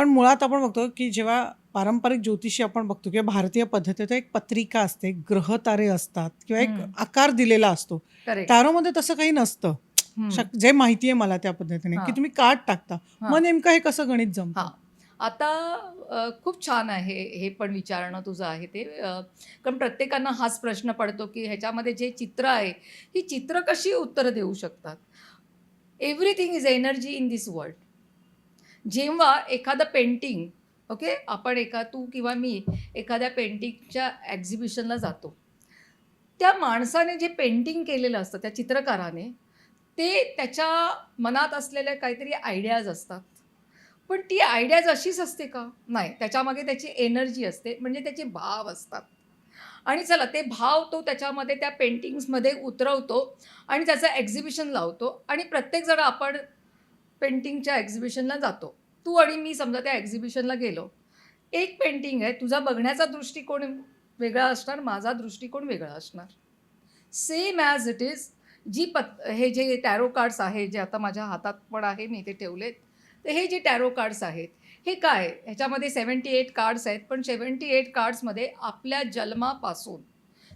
पण मुळात आपण बघतो की जेव्हा पारंपरिक ज्योतिषी आपण बघतो किंवा भारतीय पद्धतीत एक पत्रिका असते ग्रह तारे असतात किंवा एक. आकार दिलेला असतो. टॅरोमध्ये तसं काही नसतं. जे माहिती आहे मला त्या पद्धतीने. की तुम्ही कार्ड टाकता. मग नेमकं हे कसं गणित जमतं? हा. आता खूप छान आहे हे पण विचारणं तुझं आहे ते. कारण प्रत्येकांना हाच प्रश्न पडतो की ह्याच्यामध्ये जे चित्र आहे ही चित्र कशी उत्तरं देऊ शकतात? Everything is energy in this world जेव्हा एखादं पेंटिंग ओके आपण एका तू किंवा मी एखाद्या पेंटिंगच्या एक्झिबिशनला जातो. त्या माणसाने जे पेंटिंग केलेलं असतं त्या चित्रकाराने ते त्याच्या मनात असलेल्या काहीतरी आयडियाज असतात. पण ती आयडियाज अशीच असते का? नाही त्याच्यामागे त्याची एनर्जी असते म्हणजे त्याचे भाव असतात. आणि चला ते भाव तो त्याच्यामध्ये त्या पेंटिंग्समध्ये उतरवतो आणि त्याचं एक्झिबिशन लावतो. आणि प्रत्येकजण आपण पेंटिंगच्या एक्झिबिशनला जातो. तू आणि मी समजा त्या एक्झिबिशनला गेलो. एक पेंटिंग आहे तुझा बघण्याचा दृष्टिकोन वेगळा असणार माझा दृष्टिकोन वेगळा असणार. सेम ॲज इट इज जी पत हे जे टॅरो कार्ड्स आहे जे आता माझ्या हातात पण आहे मी ते ठेवलेत तर हे जे टॅरो कार्ड्स आहेत हे काय? ह्याच्यामध्ये सेवन्टी एट कार्ड्स आहेत पण सेवन्टी एट कार्ड्समध्ये आपल्या जन्मापासून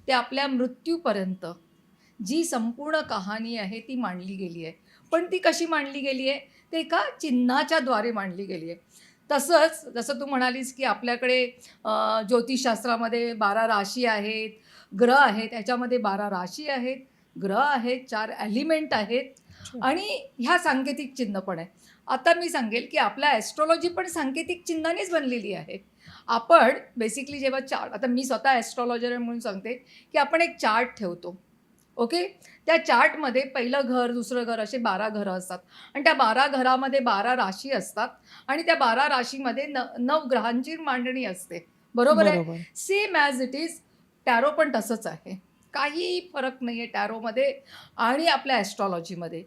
ते आपल्या मृत्यूपर्यंत जी संपूर्ण कहाणी आहे ती मांडली गेली आहे. पण ती कशी मांडली गेली आहे? ते एका चिन्हाच्या द्वारे मांडली गेली आहे. तसंच जसं तू म्हणालीस की आपल्याकडे ज्योतिषशास्त्रामध्ये बारा राशी आहेत ग्रह आहेत ह्याच्यामध्ये बारा राशी आहेत ग्रह आहेत चार ॲलिमेंट आहेत आणि ह्या सांकेतिक चिन्ह पण आहे. आता मी सांगेल की आपल्या ॲस्ट्रॉलॉजी पण सांकेतिक चिन्हानेच बनलेली आहे. आपण बेसिकली जेव्हा चार्ट आता मी स्वतः ॲस्ट्रॉलॉजर म्हणून सांगते की आपण एक चार्ट ठेवतो. ओके? त्या चार्टमध्ये पहिलं घर दुसरं घर असे बारा घरं असतात. आणि त्या बारा घरामध्ये बारा राशी असतात. आणि त्या बारा राशीमध्ये न नऊ ग्रहांची मांडणी असते. बरोबर आहे? Same as it is tarot पण तसंच आहे. काही फरक नाही आहे टॅरोमध्ये आणि आपल्या ॲस्ट्रॉलॉजीमध्ये